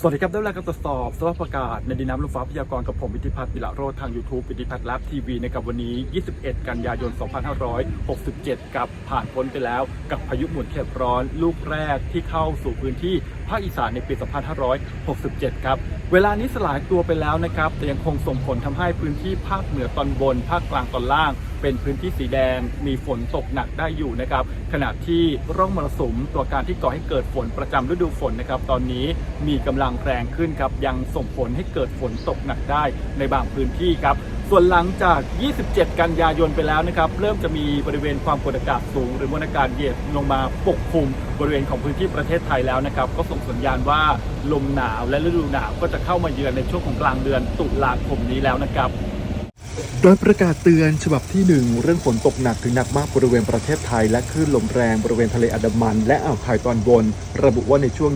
สวัสดีครับได้เวลาการตรวจสอบสภาพอากาศในดินน้ำลมฟ้าพยากรณ์กับผมวิทิพัฒน์ปิละโรธทาง YouTube วิทิพัฒน์ลับทีวีในกับวันนี้ 21 กันยายน 2567 กับผ่านพ้นไปแล้ว กับพายุหมุนเขตร้อนลูกแรกที่เข้าสู่พื้นที่ภาคอีสานในปี 2567 ครับ เวลานี้สลายตัวไปแล้วนะครับ แต่ยังคงส่งผลทำให้พื้นที่ภาคเหนือตอนบน ภาคกลางตอนล่าง เป็นพื้นที่สีแดง มีฝนตกหนักได้อยู่นะครับ ขณะที่ร่องมรสุมตัวการที่ก่อให้เกิดฝนประจำฤดูฝนนะครับ ตอนนี้มีกำลังแรงขึ้นครับยังส่งผลให้เกิดฝนตกหนักได้ในบางพื้นที่ครับส่วนหลังจาก 27 กันยายนไปแล้วนะครับเริ่มจะมีบริเวณความกดอากาศสูง หรือมวลอากาศเย็นลงมาปกคลุมบริเวณของพื้นที่ประเทศไทยแล้วนะครับก็ส่งสัญญาณว่าลมหนาวและฤดูหนาวก็จะเข้ามาเยือนในช่วงของกลางเดือนตุลาคมนี้แล้วนะครับ โดยประกาศเตือนฉบับที่ 1 เรื่องฝนตกหนักถึงหนักมากบริเวณประเทศไทย และคลื่นลมแรงบริเวณทะเลอันดามัน และอ่าวไทยตอนบน ระบุว่าในช่วง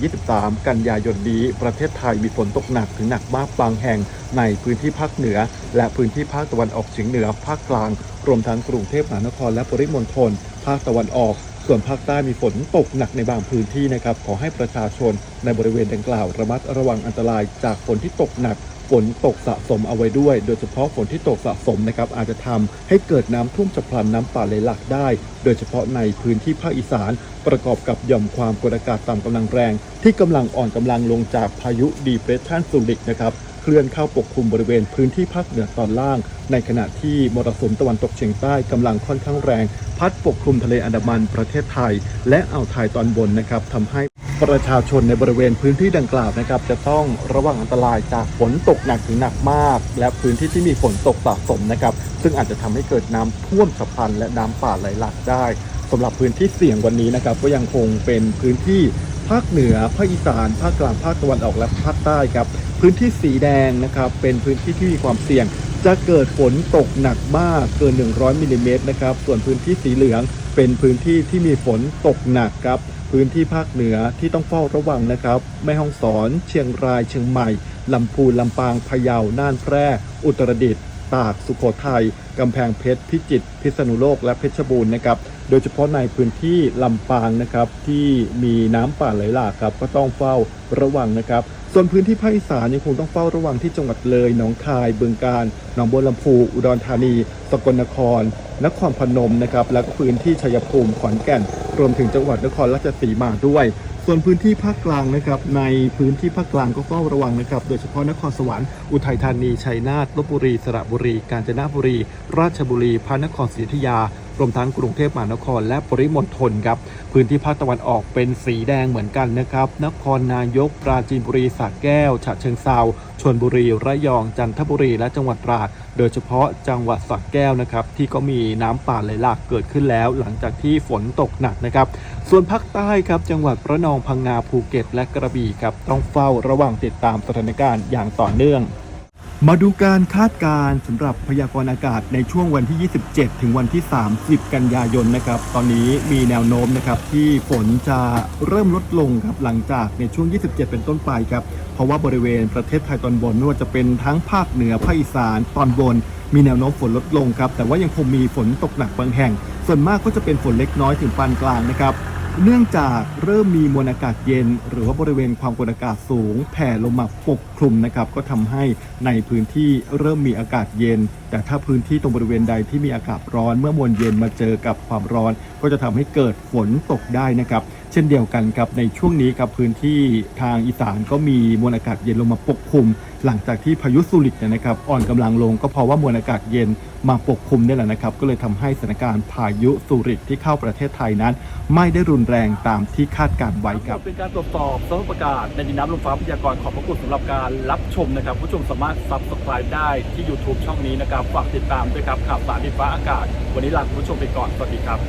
21-23 กันยายนนี้ ประเทศไทยมีฝนตกหนักถึงหนักมากบางแห่งในพื้นที่ภาคเหนือ และพื้นที่ภาคตะวันออกเฉียงเหนือภาคกลางรวมทั้งกรุงเทพมหานครและปริมณฑลภาคตะวันออกส่วนภาคใต้มีฝนตกหนักในบางพื้นที่นะครับ ขอให้ประชาชนในบริเวณดังกล่าวระมัดระวังอันตรายจากฝนที่ตกหนัก ฝนตกสะสมเอาไว้ด้วย โดยเฉพาะฝนที่ตกสะสมนะครับอาจจะทำให้เกิดน้ำท่วมฉับพลันน้ำป่าไหลหลากได้ โดยเฉพาะในพื้นที่ภาคอีสาน ประกอบกับหย่อมความกดอากาศต่ำกำลังแรง ที่กำลังอ่อนกำลังลงจากพายุดีเพรสชันซูริกนะครับเคลื่อนเข้าปกคลุมบริเวณพื้นที่ภาคเหนือตอนล่าง ในขณะที่มรสุมตะวันตกเฉียงใต้กำลังค่อนข้างแรง พัดปกคลุมทะเลอันดามันประเทศไทย และอ่าวไทยตอนบนนะครับทำให้ ประชาชนในบริเวณพื้นที่ดังกล่าวนะครับ จะต้องระวังอันตรายจากฝนตกหนักถึงหนักมาก และพื้นที่ที่มีฝนตกสะสมนะครับ ซึ่งอาจจะทำให้เกิดน้ำท่วมฉับพลันและน้ำป่าไหลหลากได้สำหรับพื้นที่เสี่ยงวันนี้นะครับ ก็ยังคงเป็นพื้นที่ภาคเหนือภาคอีสานภาคกลางภาคตะวันออกและภาคใต้ครับ พื้นที่สีแดงนะครับ เป็นพื้นที่ที่มีความเสี่ยง จะเกิดฝนตกหนักมากเกิน 100มิลลิเมตรนะครับส่วนพื้นที่สีเหลืองเป็นพื้นที่ที่มีฝนตกหนักครับ พื้นที่ภาคเหนือที่ต้องเฝ้าระวังนะครับ แม่ฮ่องสอน เชียงราย เชียงใหม่ ลำพูน ลำปาง พะเยา น่าน แพร่ อุตรดิตถ์ ตากสุโขทัยกำแพงเพชรพิจิตรพิษณุโลกและเพชรบูรณ์นะครับโดยเฉพาะในพื้นที่ลำปางนะครับที่มีน้ำป่าไหลหลากครับก็ต้องเฝ้าระวังนะครับ ส่วนพื้นที่ภาคอีสานยังคงต้องเฝ้าระวังที่จังหวัดเลยหนองคายบึงกาฬหนองบัวลำพูอุดรธานี สกลนคร นครพนมนะครับแล้วก็พื้นที่ชัยภูมิขอนแก่น รวมถึงจังหวัดนครราชสีมาด้วย ส่วนพื้นที่ภาคกลางนะครับในพื้นที่ภาคกลางก็เฝ้าระวังนะครับโดยเฉพาะนครสวรรค์อุทัยธานีชัยนาทลบบุรีสระบุรี กาญจนบุรี ราชบุรีพระนครศรีอยุธยารวมทั้งกรุงเทพมหานครและปริมณฑลครับ พื้นที่ภาคตะวันออกเป็นสีแดงเหมือนกันนะครับ นครนายก ปราจีนบุรีสระแก้ว ฉะเชิงเซาชลบุรี ระยอง จันทบุรี และจังหวัดตราด โดยเฉพาะจังหวัดสระแก้วนะครับ ที่ก็มีน้ำป่าไหลหลากเกิดขึ้นแล้ว หลังจากที่ฝนตกหนักนะครับ ส่วนภาคใต้ครับ จังหวัดระนอง พังงา ภูเก็ต และกระบี่ครับ ต้องเฝ้าระวังติดตามสถานการณ์อย่างต่อเนื่อง มาดูการคาดการณ์สำหรับพยากรณ์อากาศในช่วงวันที่ 27 ถึงวันที่ 30 กันยายนนะครับ ตอนนี้มีแนวโน้มนะครับที่ฝนจะเริ่มลดลงครับหลังจากในช่วง 27 เป็นต้นไปครับ เพราะว่าบริเวณประเทศไทยตอนบนไม่ว่าจะเป็นทั้งภาคเหนือภาคอีสานตอนบน มีแนวโน้มฝนลดลงครับ แต่ว่ายังคงมีฝนตกหนักบางแห่ง ส่วนมากก็จะเป็นฝนเล็กน้อยถึงปานกลางนะครับ เนื่องจากเริ่มมีมวลอากาศเย็น หรือว่าบริเวณความกดอากาศสูง แผ่ลงมาปกคลุมนะครับ ก็ทำให้ในพื้นที่เริ่มมีอากาศเย็น แต่ถ้าพื้นที่ตรงบริเวณใดที่มีอากาศร้อน เมื่อมวลเย็นมาเจอกับความร้อน ก็จะทำให้เกิดฝนตกได้นะครับ เช่นเดียวกันครับในช่วงนี้ครับพื้นที่ทางอีสานก็มีมวลอากาศเย็นลงมาปกคลุม หลังจากที่พายุสุริกเนี่ยนะครับ อ่อนกำลังลงก็เพราะว่ามวลอากาศเย็นมาปกคลุมนี่แหละนะครับ ก็เลยทำให้สถานการณ์พายุสุริกที่เข้าประเทศไทยนั้น ไม่ได้รุนแรงตามที่คาดการไว้ครับเป็นการตรวจสอบสภาพอากาศในดินน้ำลมฟ้าพยากรณ์ขอบพระคุณสำหรับการรับชมนะครับผู้ชมสามารถ subscribe ได้ที่ YouTube ช่องนี้นะครับฝากติดตามด้วยครับข่าวสารดินฟ้าอากาศ วันนี้ลาคุณผู้ชมไปก่อนสวัสดีครับ